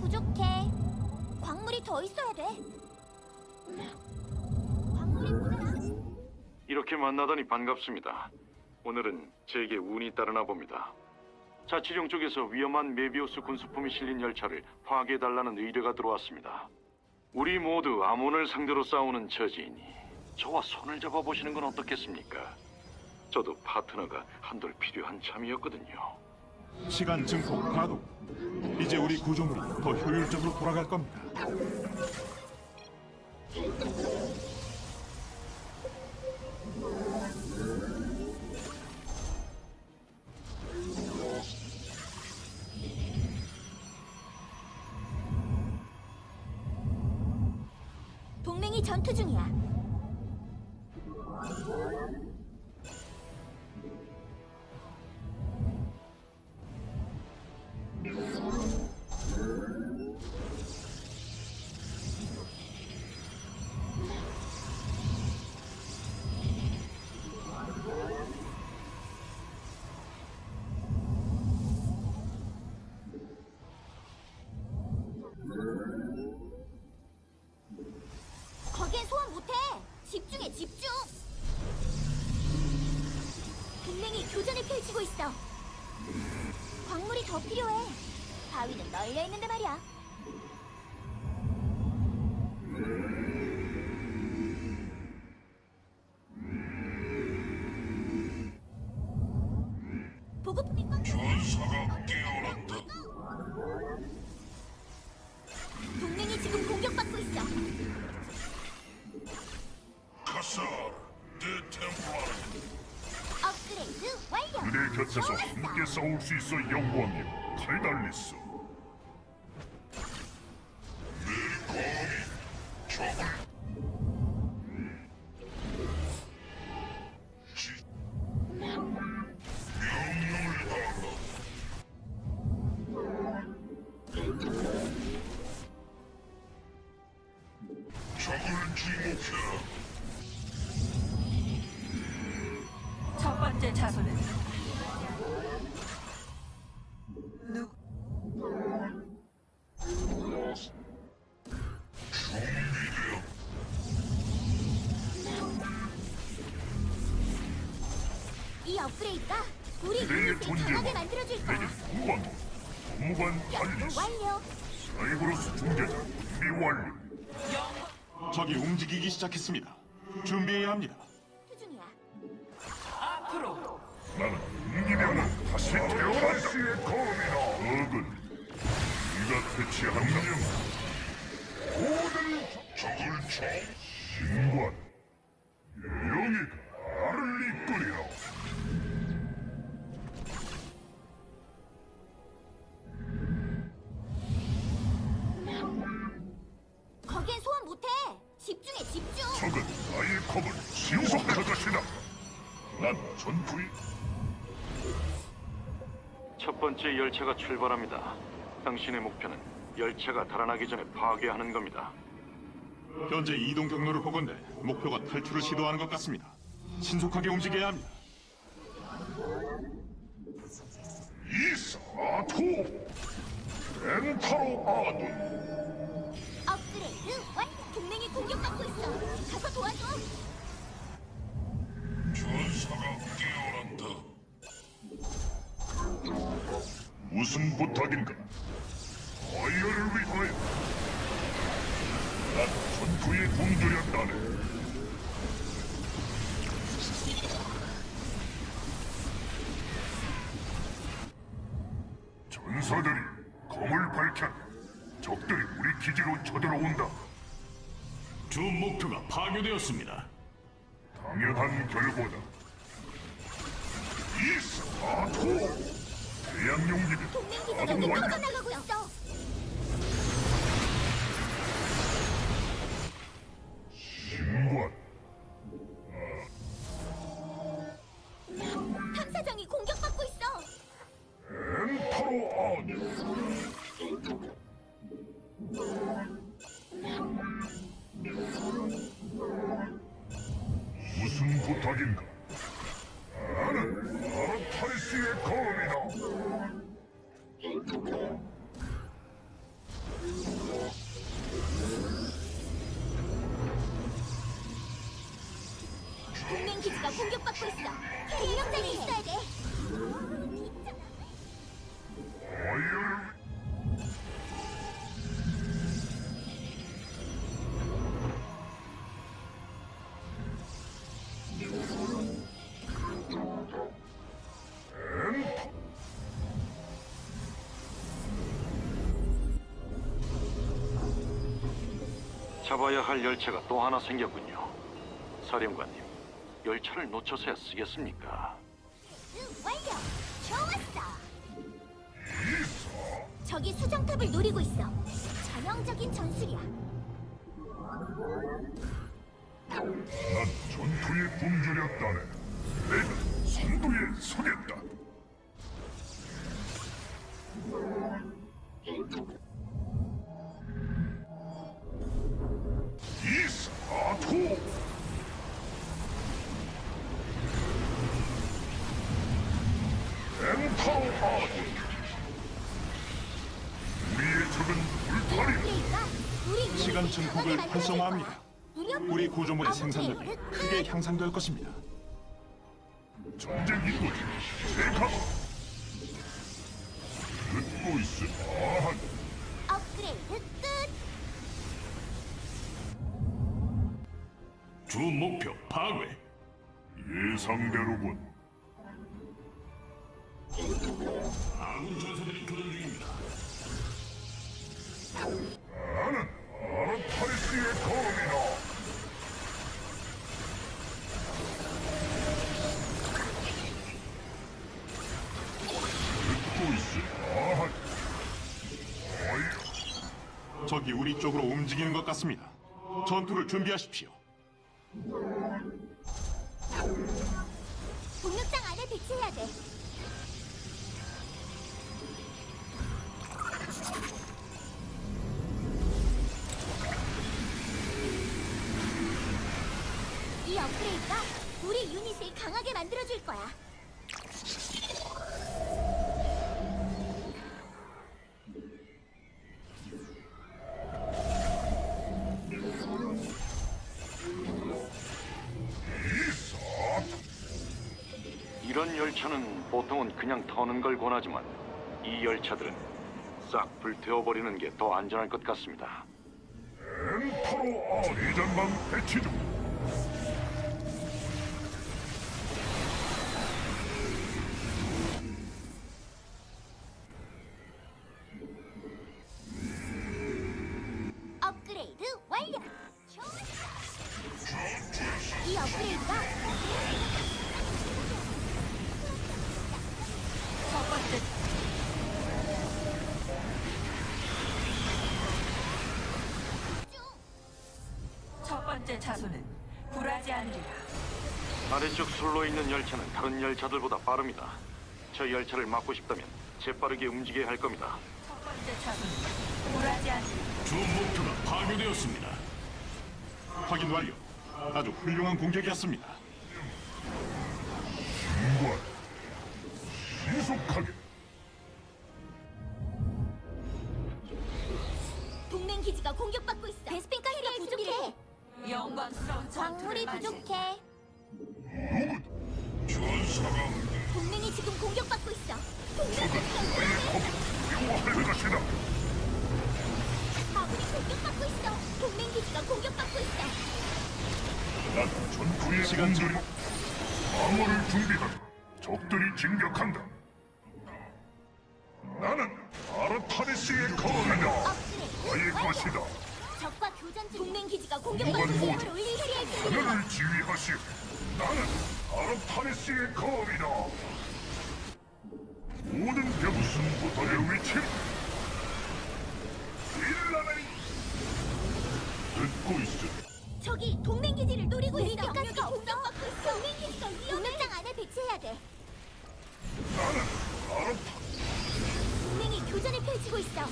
부족해. 광물이 더 있어야 돼. 광물이 모자라. 이렇게 만나다니 반갑습니다. 오늘은 제게 운이 따르나 봅니다. 자치령 쪽에서 위험한 메비우스 군수품이 실린 열차를 파괴해달라는 의뢰가 들어왔습니다. 우리 모두 아몬을 상대로 싸우는 처지이니 저와 손을 잡아보시는 건 어떻겠습니까? 저도 파트너가 한돌 필요한 참이었거든요. 시간 증폭 가동. 이제 우리 구조물이 더 효율적으로 돌아갈 겁니다. 펼치고 있어. 광물이 더 필요해. 바위는 널려 있는데 말이야. 싸울 수 있어 영광이요. 칼달리스. 내 검이 적을 이 업그레이드가 우리 내 유닛을 존재와 강하게 만들어줄 거야. 내게 무관 무관 연구 달리스 완료. 사이브러스 중계자 준비 완료 적이 움직이기 시작했습니다. 준비해야 합니다. 투 중이야. 앞으로 나는 임기명은 다시 태어난다 시의 검이나 어근 네가 퇴치한다 모든 적을 쳐 난 전투의 첫 번째 열차가 출발합니다. 당신의 목표는 열차가 달아나기 전에 파괴하는 겁니다. 현재 이동 경로를 보건대 목표가 탈출을 시도하는 것 같습니다. 신속하게 움직여야 합니다. 이사토 엔타로 아둔 업그레이드 완료. 동맹이 공격받고 있어. 가서 도와줘. 전사가 무슨 부탁인가? 아이어를 위하여. 난 전투에 굶주렸다네. 전사들이 검을 밝혔. 적들이 우리 기지로 쳐들어온다. 주 목표가 파괴되었습니다. 당연한 결과다. 이스타토 대양용기는 동맹 기지가 미끄러져 완료. 나가고 있어. 신관 탐사정이 공격받고 있어. 엔타로 아니 무슨 부탁인가? 잡아야 할 열차가 또 하나 생겼군요. 사령관님, 열차를 놓쳐서야 쓰겠습니까? 응, 완료. 좋았어. 저기 수정탑을 노리고 있어. 전형적인 전술이야. 난 전투에 굶주렸다네 내가 선두에 서겠다 활성화합니다. 우리 구조물의 생산력이 끝. 크게 향상될 것입니다. 전쟁 이곳 제가 듣고 있음 아한 업그레이드 끝. 주 목표 파괴. 예상대로군 아군 전사들이 어이 적이 우리 쪽으로 움직이는 것 같습니다. 전투를 준비하십시오. 동력장 안에 배치해야 돼. 이 업그레이드가 우리 유닛을 강하게 만들어줄 거야. 이런 열차는 보통은 그냥 터는 걸 권하지만 이 열차들은 싹 불태워버리는 게 더 안전할 것 같습니다. 엔타로 아군 대전방 배치 중 차소는 굴하지 않으리라. 아래쪽 술로 있는 열차는 다른 열차들보다 빠릅니다. 저 열차를 막고 싶다면 재빠르게 움직여야 할 겁니다. 첫 번째 차소는 굴하지 않으리라. 주 목표가 파괴되었습니다. 확인 완료. 아주 훌륭한 공격이었습니다. 중관 신속하게 동맹 기지가 공격받고 있어. 베스핀 가스가 부족해. 영광스러운 광물이 전투를 맞이. 부족해. 전사가 동맹이 지금 공격받고 있어. 동맹 기지가 나의 위험해. 검을 두려워할 것이다 아군이 공격받고 있어. 동맹 기지가 공격받고 있어. 난 전투에 시간 굶주리 방어를 준비하라 적들이 진격한다 나는 아르타리스의 검이다 업그레이드 나의 완료. 것이다 동맹 기지가 공격받고 있어. 모드. 올릴 준비야. 하늘을 지휘하시오 나는 아르타리스의 검이다 모든 벽 승부터의 위치 일라메리 듣고 있음 저기 동맹 기지를 노리고 있어. 가스가 공격받고 있어. 동맹 기지가 위험해. 동력장 안에 배치해야 돼. 나는 아르타 동맹이 교전을 펼치고 있어.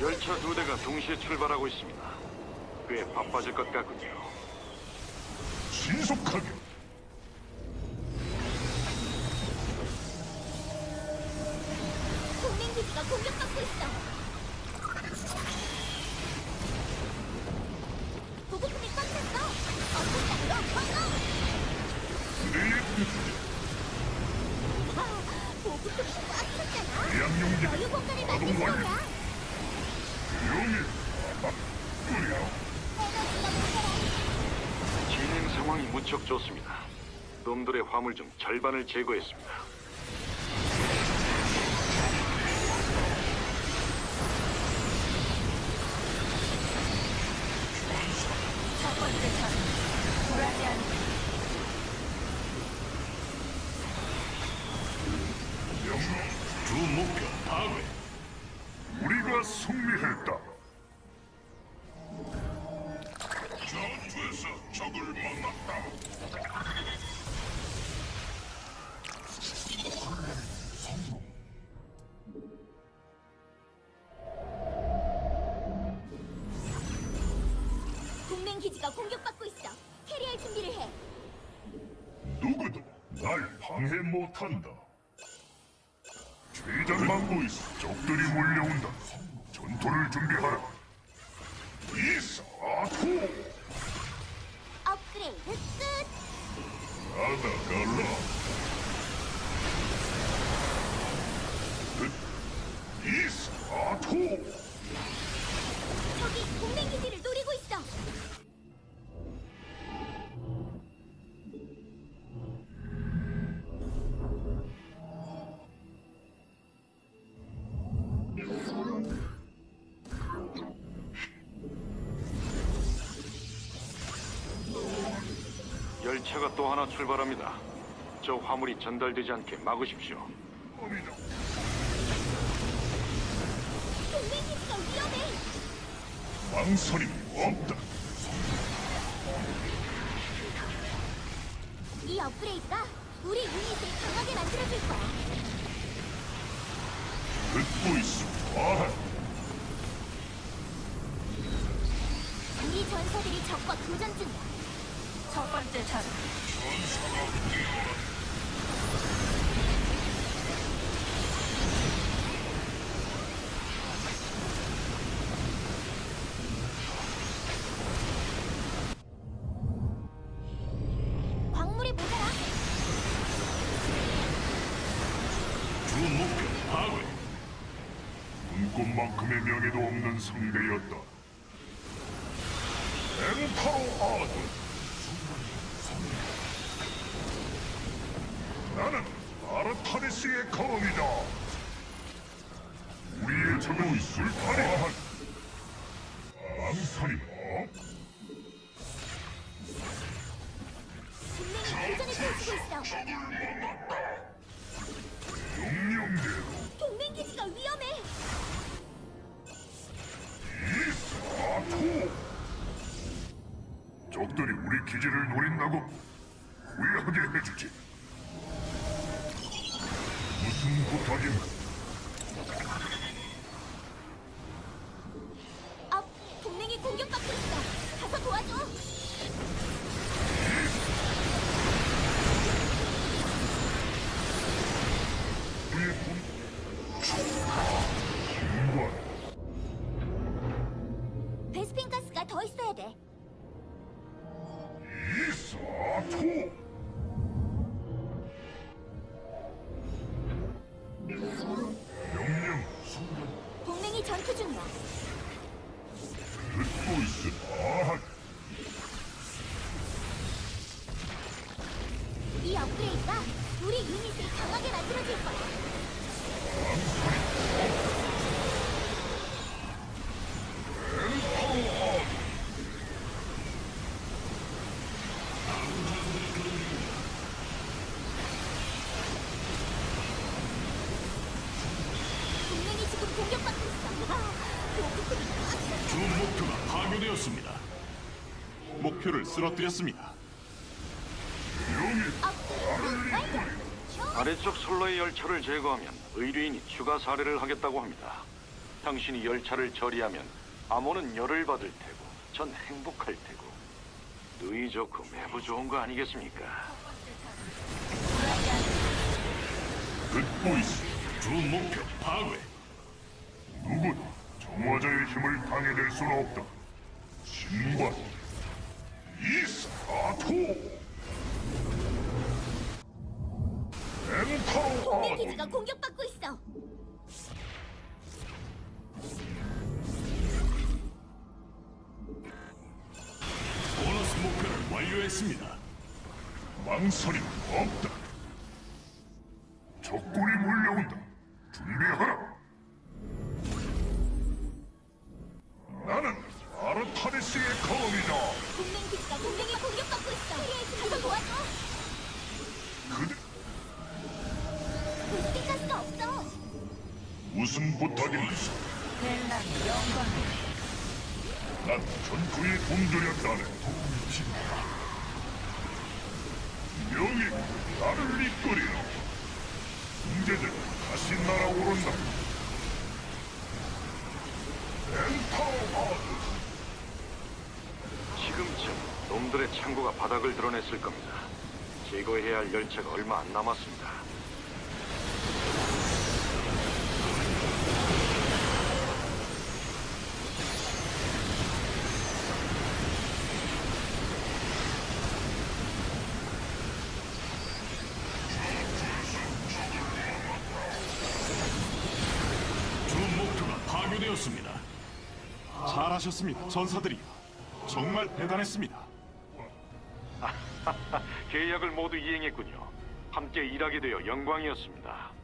열차 두 대가 동시에 출발하고 있습니다. 꽤 바빠질 것 같군요. 신속하게 동맹 기지가 공격받고 있어. 놈들의 화물 중 절반을 제거했습니다. 주 목표 파괴. 우리가 승리했다 기지가 공격받고 있어. 캐리할 준비를 해. 누구도 날 방해 못한다. 최장 막고 있어 적들이 몰려온다. 전투를 준비하라. 이사토 업그레이드 끝. 나다갈라. 이사토 차가 또 하나 출발합니다. 저 화물이 전달되지 않게 막으십시오. 동맹 기지가 위험해. 망설임 없다 이 업그레이드가 우리 유닛을 강하게 만들어줄 거야. 듣고 있어 아한 우리 전사들이 적과 교전 중이야. 첫 번째 파괴. 눈꽃만큼의 명예도 없는 상대였다. 엔타로 아둔 나는 검이다 우리의 적은 술탄이 망설임 없 동맹이 교전을 펼치고 있어. 명령대로 동맹 기지가 위험해. 이사토 적들이 우리 기지를 노린다고 후회하게 해주지 부탁인가 업, 동맹이 공격받고 있어. 가서 도와줘. 베스핀 가스가 더 있어야 돼. 쓰러뜨렸습니다. 아래쪽 선로의 열차를 제거하면 의뢰인이 추가 사례를 하겠다고 합니다. 당신이 열차를 처리하면 암호는 열을 받을 테고 전 행복할 테고 누이 좋고 매부 좋은 거 아니겠습니까? 듣고 있음 주 목표 파괴. 누구도 정화자의 힘을 방해될 수는 없다. 신관 이사토 동맹 기지가 공격받고 있어. 보너스 목표를 완료했습니다. 망설임 없다. 적군이 몰려온다. 준비하라. 아르타니스의 검이다. 동맹 기지가 동맹이 공격받고 있어. 가서 도와줘. 그대 보스팅 가스가 없어. 무슨 부탁인지 벨라의 영광을 난 전투에 굶주렸다네. 명예 나를 이끌이라. 형제들 다시 날아오른다. 엔파워 지금쯤 놈들의 창고가 바닥을 드러냈을 겁니다. 제거해야 할 열차가 얼마 안 남았습니다. 주 목표가 파괴되었습니다. 잘하셨습니다, 전사들이여. 정말 대단했습니다. 계약을 모두 이행했군요. 함께 일하게 되어 영광이었습니다.